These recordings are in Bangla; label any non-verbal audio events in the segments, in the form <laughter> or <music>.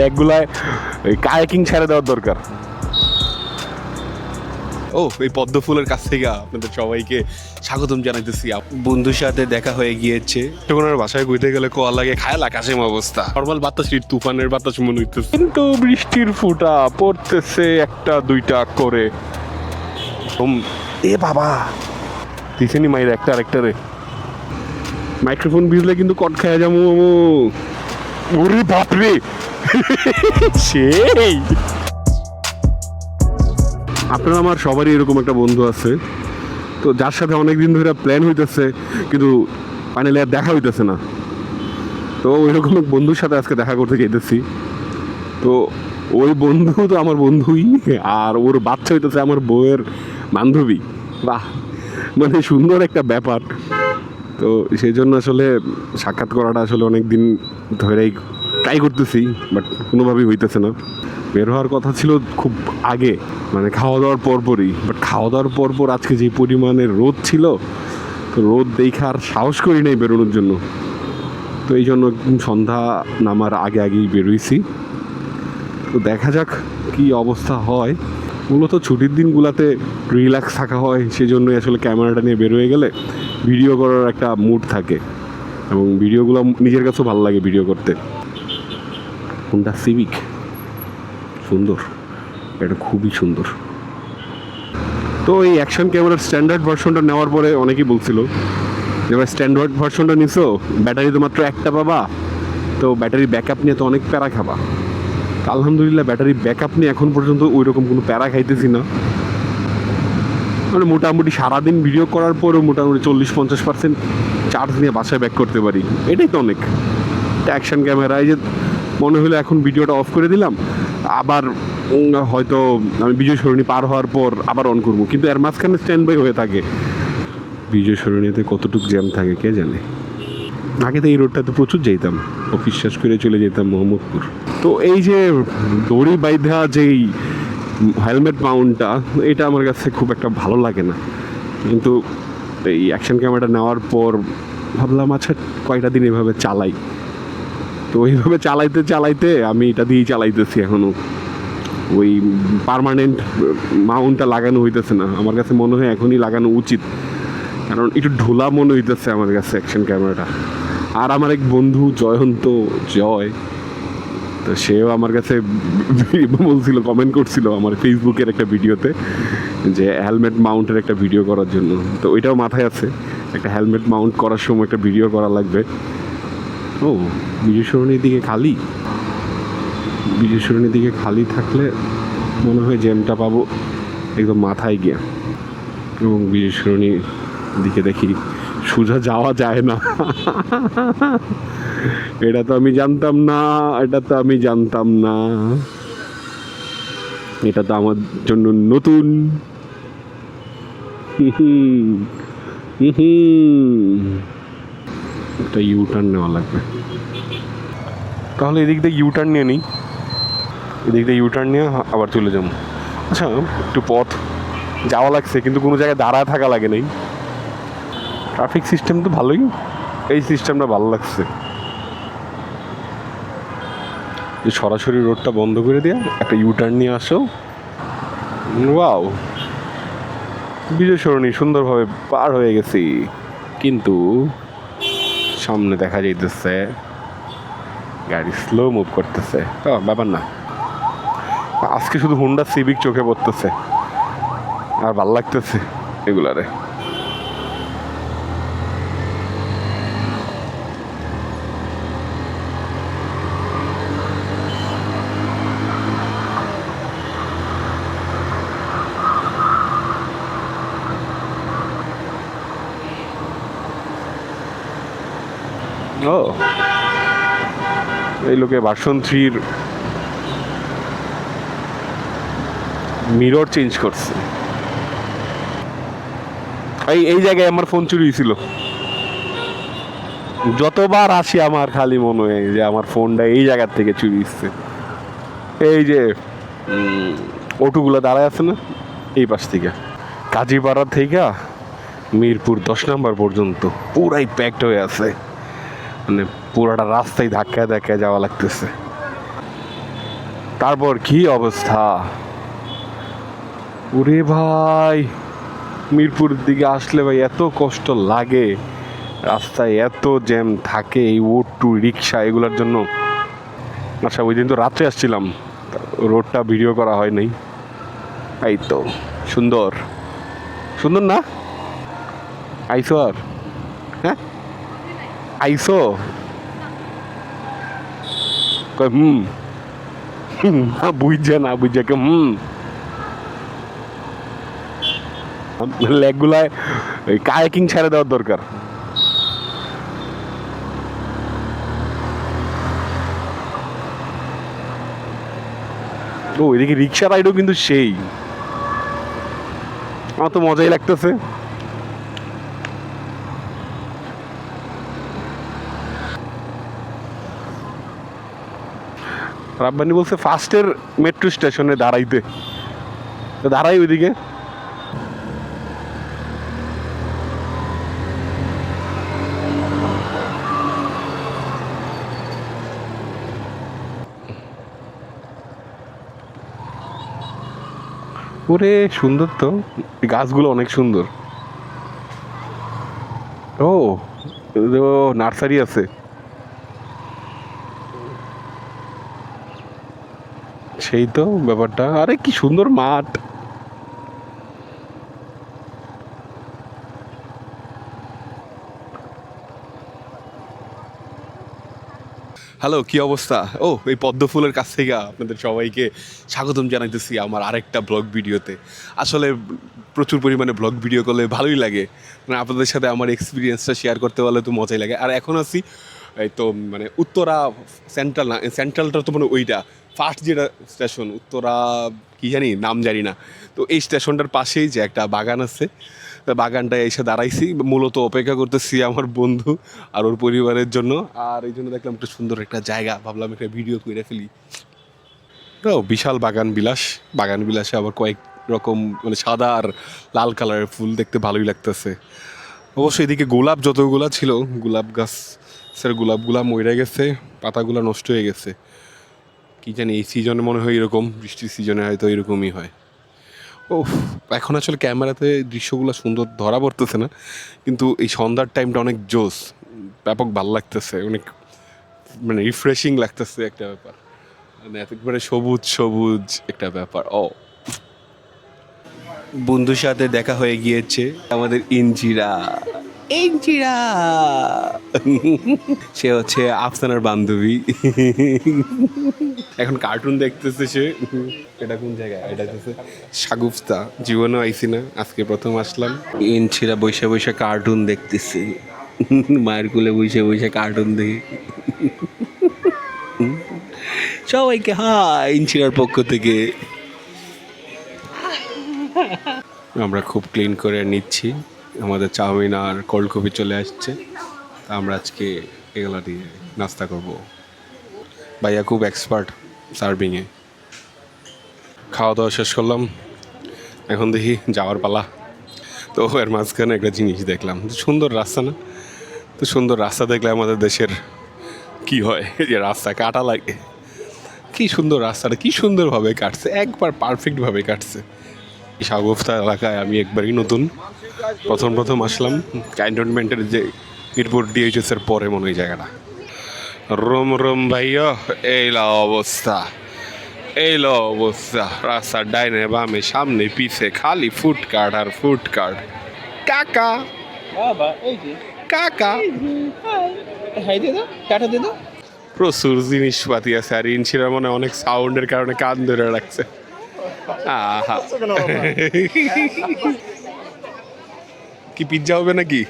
লেগগুলায় ওই কায়াকিং ছেড়ে দেওয়ার দরকার। ও এই পদ্ম ফুলের কাছ থেকে আপনাদের সবাইকে স্বাগতম জানাইতেছি। বন্ধুর সাথে দেখা হয়ে গিয়েছে। তখন আর বাসায় ঘুরতে গেলে কোয়া লাগে খায়াল আকাশেম অবস্থা। নর্মাল বাতাস তুফানের বাতাস মনে হইতেছে। কিন্তু বৃষ্টির ফুটা পড়তেছে একটা দুইটা করে। এ বাবা দিছেনি মাইর একটা আরেকটা রে। মাইক্রোফোন ভিজলে কিন্তু কট খায়া যাব ওরে বাপরে। সেই। আপনার আমার সবারই এরকম একটা বন্ধু আছে। তো যার সাথে অনেক দিন ধরে প্ল্যান হইতেছে, কিন্তু ফাইনালি আর দেখা হইতেছে না। তো ওই রকম এক বন্ধুর সাথে আজকে দেখা করতে যেতেছি তো ওই বন্ধু তো আমার বন্ধুই, আর ওর বাচ্চা হইতেছে আমার বউয়ের বান্ধবী। বাহ মানে সুন্দর একটা ব্যাপার। তো সেই জন্য আসলে সাক্ষাৎ করাটা আসলে অনেক দিন ধরেই ট্রাই করতেছি বাট কোনোভাবেই হইতেছে না। বের হওয়ার কথা ছিল খুব আগে মানে খাওয়া দাওয়ার পরপরই বাট খাওয়া দাওয়ার পরপর আজকে যে পরিমাণে রোদ ছিল, তো রোদ দেখে আর সাহস করি নাই বেরোনোর জন্য। তো এই জন্য সন্ধ্যা নামার আগে আগেই বেরোইছি। তো দেখা যাক কি অবস্থা হয়। মূলত ছুটির দিনগুলোতে রিল্যাক্স থাকা হয় সেই জন্যই আসলে ক্যামেরাটা নিয়ে বেরোয় গেলে। ভিডিও করার একটা মুড থাকে। এবং ভিডিওগুলো নিজের কাছেও ভালো লাগে ভিডিও করতে। কোনটা সিভিক সুন্দর। এটা খুবই সুন্দর। তো এই অ্যাকশন ক্যামেরার স্ট্যান্ডার্ড ভার্সনটা নেওয়ার পরে অনেকেই বলছিল, যে ভাই স্ট্যান্ডার্ড ভার্সনটা নিছো ব্যাটারি তো মাত্র একটা পাবা। তো ব্যাটারি ব্যাকআপ নিয়ে তো অনেক প্যারা খাবা। আলহামদুলিল্লাহ ব্যাটারি ব্যাকআপ নিয়ে এখন পর্যন্ত ওই রকম কোনো প্যারা খাইতেছি না। মানে মোটামুটি সারাদিন ভিডিও করার পরেও মোটামুটি চল্লিশ, পঞ্চাশ পার্সেন্ট চার্জ নিয়ে বাসায় ব্যাক করতে পারি। এটাই তো অনেক। অ্যাকশন ক্যামেরা এই যে মনে হলো এখন ভিডিওটা অফ করে দিলাম, আবার হয়তো আমি বিজয় সরণি পার হওয়ার পর আবার অন করব। কিন্তু এর মাঝখানে স্ট্যান্ড বাই হয়ে থাকে। বিজয় সরণিতে কতটুকু জ্যাম থাকে কে জানে? আগে তো এই রোডটাতে প্রচুর যেতাম অফিস শেষ করে চলে যেতাম মোহাম্মদপুর। তো এই যে দড়ি বাইধা যেই হেলমেট মাউন্টটা, এটা আমার কাছে খুব একটা ভালো লাগে না। কিন্তু এই অ্যাকশন ক্যামেরাটা নেওয়ার পর ভাবলাম আচ্ছা কয়টা দিন এভাবে চালাই। তো ওইভাবে চালাইতে চালাইতে আমি এটা দিয়েই চালাইতেছি এখনও ওই পার্মানেন্ট মাউন্টটা লাগানো হইতেছে না। আমার কাছে মনে হয় এখনই লাগানো উচিত। কারণ একটু ঢোলা মনে হইতেছে আমার কাছে অ্যাকশন ক্যামেরাটা। আর আমার এক বন্ধু, জয়ন্ত জয় তো সেও আমার কাছে <laughs> বলছিল কমেন্ট করছিল আমার ফেসবুকের একটা ভিডিওতে যে হেলমেট মাউন্টের একটা ভিডিও করার জন্য। তো ওইটাও মাথায় আছে। একটা হেলমেট মাউন্ট করার সময় একটা ভিডিও করা লাগবে। ও বিজয় সরণির দিকে খালি? বিজয় সরণির দিকে খালি থাকলে মনে হয় জ্যামটা পাবো একদম মাথায় গিয়া। এবং বিজয় সরণির দিকে দেখি, সোজা যাওয়া যায় না। <laughs> এটা তো আমি জানতাম না, এটা তো আমি জানতাম না। এটা তো আমার জন্য নতুন। একটা ইউটার্ন নেওয়া লাগবে। তাহলে এদিক দিয়ে ইউটার্ন নিয়ে নিই। এদিক দিয়ে ইউটার্ন নিয়ে আবার চলে যাব। আচ্ছা একটু পথ যাওয়া লাগছে, কিন্তু কোনো জায়গায় দাঁড়ায় থাকা লাগে নাই। ট্রাফিক সিস্টেম তো ভালোই। এই সিস্টেমটা ভালো লাগছে। যে সরাসরি রোডটা বন্ধ করে দেয়া একটা ইউটার্ন নিয়ে আসো। ওয়াও বিজয় সরণি সুন্দরভাবে পার হয়ে গেছি। কিন্তু সামনে দেখা যাইতেছে গাড়ি স্লো মুভ করতেছে। ব্যাপার না। আজকে শুধু হুন্ডা সিভিক চোখে পড়তেছে। আর ভালো লাগতেছে এগুলারে। ও। এই লোকে ভার্সন থ্রির মিরর চেঞ্জ করছে। এই এই জায়গায় আমার ফোন চুরি ছিল যতবার আসি আমার খালি মনে হয় যে আমার ফোনটা এই জায়গার থেকে চুরি হচ্ছে এই যে অটোগুলো দাঁড়ায় আছে না, এই পাশ থেকে। কাজীপাড়া থেকে মিরপুর দশ নম্বর পর্যন্ত পুরাই প্যাকড হয়ে আছে। মানে পুরাটা রাস্তায় ধাক্কায় ধাক্কায় যাওয়া লাগতেছে। তারপর কি অবস্থা? ওরে ভাই মিরপুর দিকে আসলে ভাই এত কষ্ট লাগে। রাস্তায় এত জ্যাম থাকে, এই টু রিক্সা, এগুলোর জন্য। আচ্ছা ওই দিন তো রাত্রে আসছিলাম। রোডটা ভিডিও করা হয় নাই। এই তো, সুন্দর। সুন্দর না? আইসো আর। আইসো? কয়, হুম। না, বুঝছে না, বুঝছে। কে, হুম। লেগগুলায় কায়াকিং ছেড়ে দেওয়ার দরকার। ও, এদিকে রিক্সা রাইডও কিন্তু সেই। আমার তো মজাই লাগতেছে। রাব্বানি বলছে ফার্স্টের মেট্রো স্টেশনে দাঁড়াইতে। দাঁড়াই ওইদিকে। ওরে, সুন্দর তো। গাছগুলো অনেক সুন্দর। ও, নার্সারি আছে। সেই তো ব্যাপারটা। আরে কি সুন্দর মাঠ। হ্যালো কি অবস্থা? ও, এই পদ্ম ফুলের কাছ থেকে আপনাদের সবাইকে স্বাগতম জানাইতেছি আমার আরেকটা ব্লগ ভিডিওতে। আসলে প্রচুর পরিমাণে ব্লগ ভিডিও করলে ভালোই লাগে। মানে আপনাদের সাথে আমার এক্সপিরিয়েন্সটা শেয়ার করতে পারলে তো মজাই লাগে। আর এখন আছি, এই তো মানে উত্তরা সেন্ট্রাল না সেন্ট্রালটা তো মানে ওইটা ফার্স্ট যেটা স্টেশন, উত্তরা, কি জানি, নাম জানি না। তো এই স্টেশনটার পাশেই যে একটা বাগান আছে বাগানটায় এসে দাঁড়াইছি। মূলত অপেক্ষা করতেছি আমার বন্ধু আর ওর পরিবারের জন্য। আর এই জন্য দেখলাম একটা সুন্দর একটা জায়গা। ভাবলাম একটা ভিডিও করে ফেলি। তো বিশাল বাগান বিলাস। বাগান বিলাসে আবার কয়েক রকম মানে সাদা আর লাল কালারের ফুল দেখতে ভালোই লাগতেছে। অবশ্য এদিকে গোলাপ যতগুলা ছিল, গোলাপ গাছ স্যার গোলাপগুলা মরে গেছে, পাতাগুলা নষ্ট হয়ে গেছে। কি জানি, এই সিজনে মনে হয় এরকম, বৃষ্টির সিজনে হয়তো এরকমই হয়। ও এখন আসলে ক্যামেরাতে দৃশ্যগুলো সুন্দর ধরা পড়তেছে না, কিন্তু এই সন্ধ্যার টাইমটা অনেক জোস, ব্যাপক ভালো লাগতেছে, অনেক মানে রিফ্রেশিং লাগতেছে একটা ব্যাপার। মানে একেবারে সবুজ সবুজ একটা ব্যাপার, ও। বন্ধুর সাথে দেখা হয়ে গিয়েছে আমাদের ইঞ্জিরা ইঞ্জিরা সে হচ্ছে আফসানার বান্ধবী। এখন কার্টুন দেখতেছে সে। এটা কোন জায়গায়? এটা হচ্ছে সাগুফতা। জীবনেও আইসি না, আজকে প্রথম আসলাম। ইঞ্চিরা বসে বসে কার্টুন দেখতেছে। মায়ের কুলে বসে বসে কার্টুন দেখে। সবাইকে হাই ইঞ্চিরার পক্ষ থেকে। আমরা খুব ক্লিন করে নিচ্ছি। আমাদের চাউমিন আর কোল্ড কফি চলে আসছে। তা আমরা আজকে এগুলা দিয়ে নাস্তা করব। ভাইয়া খুব এক্সপার্ট সার্ভিংয়ে খাওয়া দাওয়া শেষ করলাম। এখন দেখি যাওয়ার পালা। তো এর মাঝখানে একটা জিনিস দেখলাম। সুন্দর রাস্তা না? তো সুন্দর রাস্তা দেখলে আমাদের দেশের কি হয়? যে রাস্তা, কাটা লাগে। কি সুন্দর রাস্তাটা, কি সুন্দরভাবে কাটছে। একবার পারফেক্টভাবে কাটছে। সাগফতা এলাকায় আমি একবারই নতুন। প্রথম প্রথম আসলাম। ক্যান্টনমেন্টের যে মিরপুর ডিএইচএস এর পরে মনে হয় জায়গাটা। রোম রোম ভাইয়া এই লা অবস্থা। এই লো অবস্থা। রাস্তার ডাইনে বামে সামনে পিছে খালি ফুটকাট আর ফুটকাট। কাকা। কাকা। প্রচুর জিনিসপাতি আছে আর ইনসিরা মনে অনেক সাউন্ডের কারণে কান ধরে রাখছে। কি পিৎজা হবে নাকি?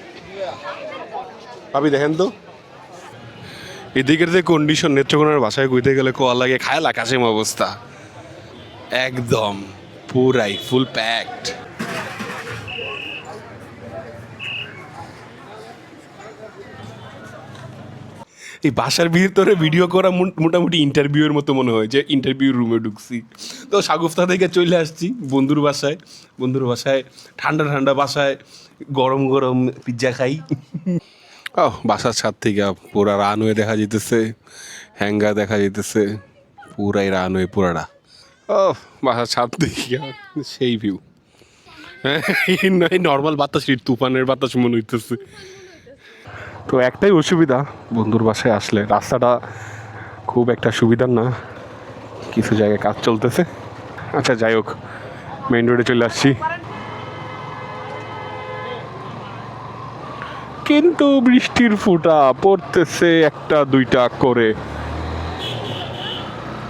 ভাবি, দেখেন তো। এদিকের যে কন্ডিশন নেত্রকোনার বাসায় কইতে গেলে কোয়া লাগে, খায় লাকাশেম অবস্থা। একদম পুরাই ফুল প্যাকড এই বাসার ভিতরে ভিডিও করা মোট- মোটামুটি ইন্টারভিউয়ের মতো মনে হয়, যে ইন্টারভিউ রুমে ঢুকছি। তো সাগুফতা থেকে চলে আসছি বন্ধুর বাসায়। বন্ধুর বাসায়, ঠান্ডা ঠান্ডা বাসায়, গরম গরম পিৎজা খাই। <laughs> ও বাসার ছাদ থেকে পুরা রানওয়ে দেখা যেতেছে হ্যাঙ্গার দেখা যেতেছে পুরাই রানওয়ে পুরাটা। ও বাসার ছাদ থেকে সেই ভিউ <laughs> এই নর্মাল বাতাস তুফানের বাতাস মনে হইতেছে। তো একটাই অসুবিধা, বন্ধুর বাসায় আসলে। রাস্তাটা খুব একটা সুবিধার না, কিছু জায়গায় কাজ চলতেছে। আচ্ছা যাই হোক মেইন রোডে চলে আসছি। কিন্তু বৃষ্টির ফুটা, পড়তেছে একটা, দুইটা করে।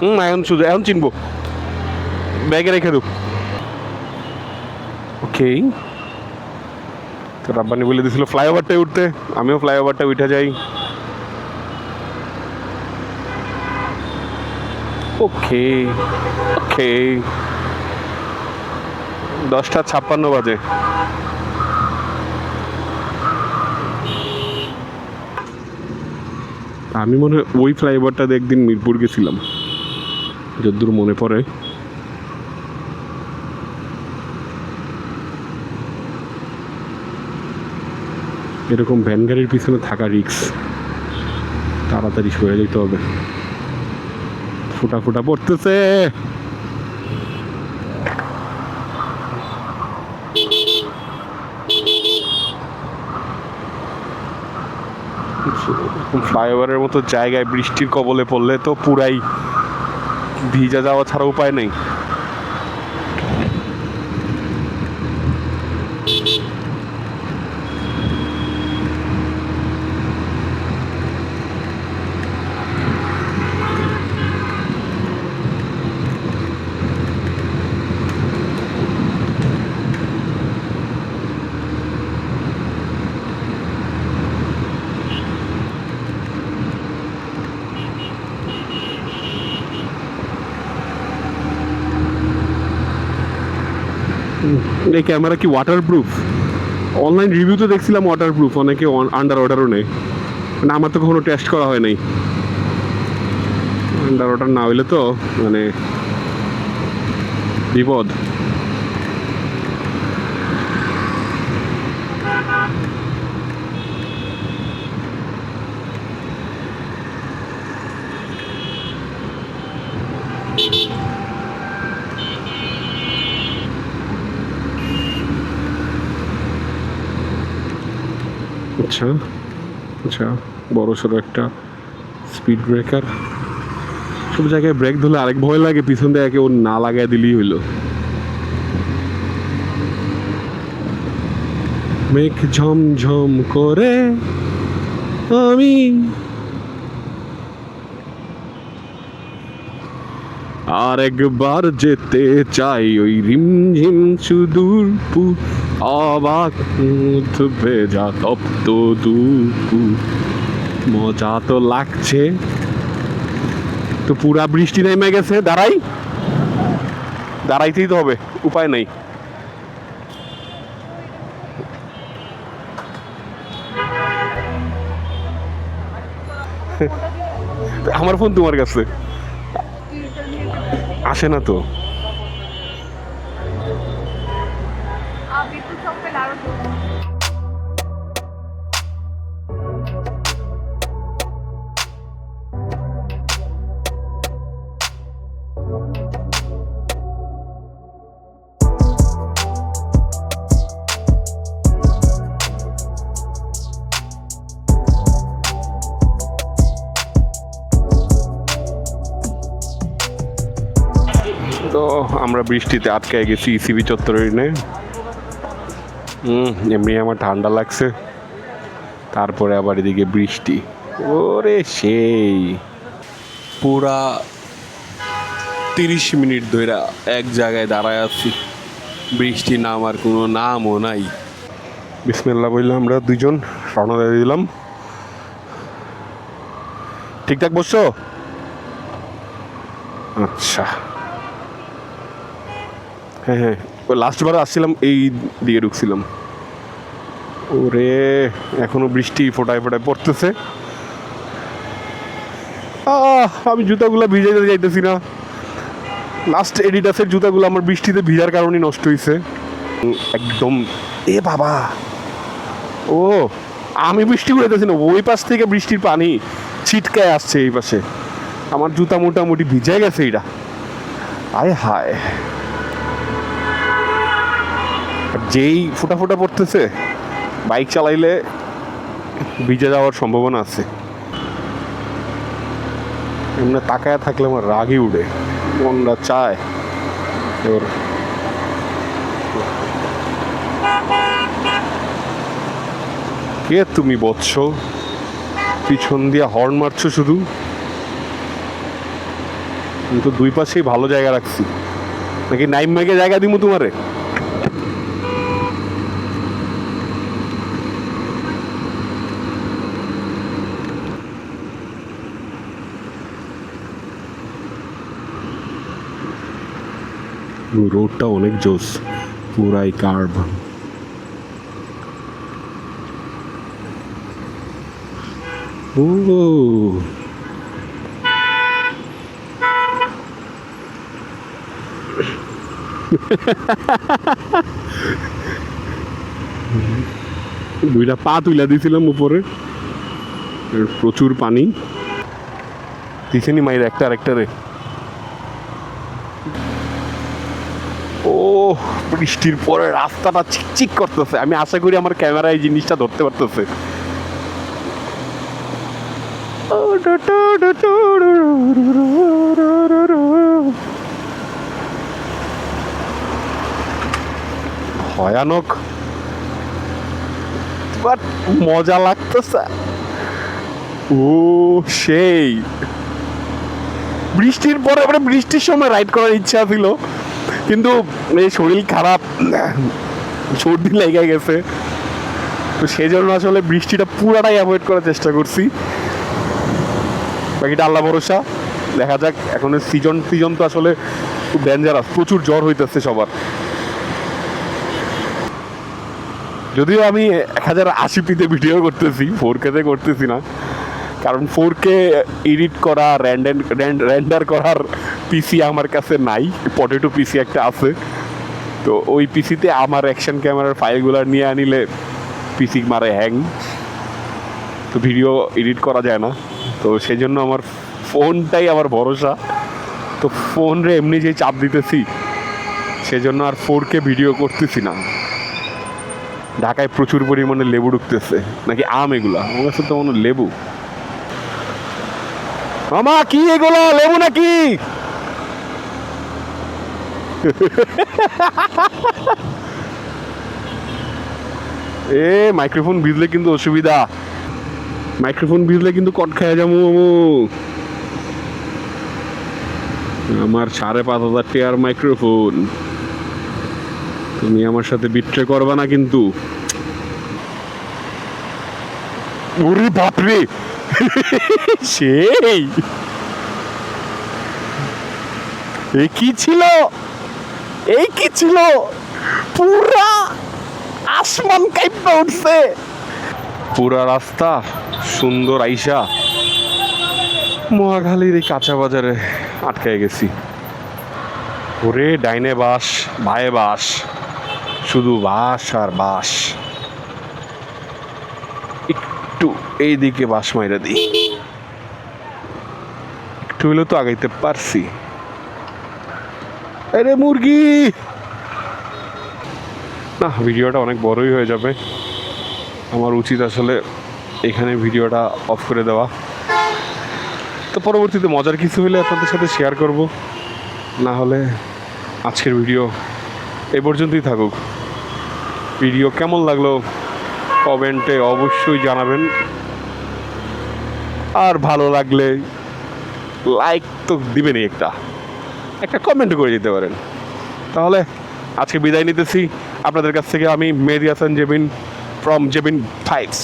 হুম, এখন শুধু, এখন চিনবো। ব্যাগে রেখে দেব। ওকে তো রাব্বানি বলে দিয়েছিল ফ্লাইওভারটাই উঠতে, আমিও ফ্লাইওভারটা উঠে যাই। ওকে ওকে। দশটা ছাপ্পান্ন বাজে। আমি মনে হয় ওই ফ্লাইওভারটাতে একদিন মিরপুর গেছিলাম। যদ্দূর মনে পড়ে। এরকম ভ্যান গাড়ির পিছনে থাকা রিক্স তাড়াতাড়ি সরে যেতে হবে। ফুটা ফুটা পড়তেছে। ফ্লাইওভারের মতো জায়গায় বৃষ্টির কবলে পড়লে তো পুরাই ভিজা যাওয়া ছাড়া উপায় নেই। এই ক্যামেরা কি ওয়াটারপ্রুফ অনলাইন রিভিউ তো দেখছিলাম ওয়াটারপ্রুফ অনেকে আন্ডার ওয়াটারও নেই। মানে আমার তো কখনো টেস্ট করা হয় নাই। আন্ডার ওয়াটার না হইলে তো মানে বিপদ। আচ্ছা আচ্ছা বড় সড়ো একটা স্পিড ব্রেকার সব জায়গায় ব্রেক ধরলে আরেক ভয় লাগে, পিছন দিয়ে একে না লাগাই দিলেই হইল। মেঘ ঝমঝম করে আমি আর একবার যেতে চাই, ওই রিমঝিম সুদূরপুর অবাক ভেজা তপ্ত দুপুর মজা তো লাগছে। তো পুরা বৃষ্টি নেমে গেছে, দাঁড়াই। দাঁড়াইতেই তো হবে, উপায় নেই। আমার ফোন তোমার কাছে। আসে না তো। তো আমরা বৃষ্টিতে আটকায় গেছি ইসিবি চত্বরে হুম এমনি আমার ঠান্ডা লাগছে। তারপরে আবার এদিকে বৃষ্টি। ওরে সেই। পুরা তিরিশ মিনিট ধরে এক জায়গায় দাঁড়ায় আছি। বৃষ্টি নামার কোনো নামও নাই। বিসমিল্লা বললে আমরা দুজন রওনা দিয়ে দিলাম। ঠিকঠাক বসছো? আচ্ছা। হ্যাঁ হ্যাঁ। লাস্টবার আসছিলাম, এই দিকে ঢুকছিলাম। ওরে, এখনও বৃষ্টি ফোটায় ফোটায় পড়তেছে। আমি জুতাগুলো ভিজাইতে যাইতেছি না। লাস্ট এডিডাসের জুতাগুলো আমার বৃষ্টিতে ভিজার কারণে নষ্ট হয়েছে একদম, এ বাবা! ও, আমি বৃষ্টি উড়াইতেছি না, ওই পাশ থেকে বৃষ্টির পানি ছিটকায় আসছে এই পাশে। আমার জুতা মোটামুটি ভিজে গেছে এটা আয় হায়। যেই ফোটা ফোটা পড়তেছে, বাইক চালাইলে ভিজে যাওয়ার সম্ভাবনা আছে। এমনি তাকায় থাকলে আমার রাগই উঠে, মনটা চায়। এবার কে তুমি বৎস? পিছন দিয়ে হর্ন মারছো শুধু? কিন্তু দুই পাশেই ভালো জায়গা রাখছি। নাকি নাইম মেঘে জায়গা দিমু তোমারে? রোডটা অনেক জোস, পুরাই কার্ভ। দুইটা পা তুইলা দিয়েছিলাম উপরে। প্রচুর পানি। দিছেনি মাইর একটা আরেকটারে ও বৃষ্টির পরে রাস্তাটা চিকচিক করতেছে। আমি আশা করি আমার ক্যামেরায় এই জিনিসটা ধরতে পারতেছে। ভয়ানক। বাট মজা লাগতেছে। ও, সেই। বৃষ্টির পরে বৃষ্টির সময় রাইড করার ইচ্ছা ছিল। কিন্তু এই শরীর খারাপ, সর্দি লেগে গেছে। তো সেই জন্য আসলে বৃষ্টিটা পুরাটাই অ্যাভয়েড করার চেষ্টা করছি। বাকিটা আল্লাহ ভরসা। দেখা যাক এখন সিজন সিজন তো আসলে খুব ডেঞ্জারাস প্রচুর জ্বর হইতেছে সবার। যদিও আমি এক হাজার আশি পিতে ভিডিও করতেছি ফোর কেতে করতেছি না। কারণ ফোর কে এডিট করা র্যান্ডেন র্যান্ডার করার পিসি আমার কাছে নাই পটেটো পিসি একটা আছে। তো ওই পিসিতে আমার অ্যাকশন ক্যামেরার ফাইলগুলো নিয়ে আনিলে পিসি মারে হ্যাং তো ভিডিও এডিট করা যায় না। তো সেই জন্য আমার ফোনটাই আমার ভরসা। তো ফোন রে এমনি যে চাপ দিতেছি, সেজন্য আর ফোর কে ভিডিও করতেছি না। ঢাকায় প্রচুর পরিমাণে লেবু ঢুকতেছে। নাকি আম এগুলা? আমার কাছে তো মনে লেবু। মামা, কি এগুলো? লেবু নাকি? এ, মাইক্রোফোন ভিজলে কিন্তু অসুবিধা। মাইক্রোফোন ভিজলে কিন্তু কট খায় যাব আমার সাড়ে পাঁচ হাজার টিয়ার মাইক্রোফোন। তুমি আমার সাথে বিট্রে করবা না কিন্তু। ওরে বাপরে! সেই। এই কি ছিল? এই কি ছিল? পুরা আসমান কাইপা উঠছে। পুরা রাস্তা সুন্দর আইসা মহাখালীর এই কাঁচা বাজারে আটকায় গেছি। ওরে ডাইনে বাস ভায়ে বাস শুধু বাস আর বাস একটু এই দিকে বাস মাইরা দিই। একটু হলেও তো আগাইতে পারছি। আরে মুরগি। না, ভিডিওটা অনেক বড়ই হয়ে যাবে। আমার উচিত আসলে এখানে ভিডিওটা অফ করে দেওয়া। তো পরবর্তীতে মজার কিছু হলে আপনাদের সাথে শেয়ার করব। না হলে আজকের ভিডিও এ পর্যন্তই থাকুক। ভিডিও কেমন লাগল কমেন্টে অবশ্যই জানাবেন। আর ভালো লাগলে লাইক তো দিবেনই একটা। একটা কমেন্ট করে দিতে পারেন। তাহলে আজকে বিদায় নিতেছি। আপনাদের কাছ থেকে আমি মেহেদি হাসান, জেবিন ফ্রম জেবিন ফাইভস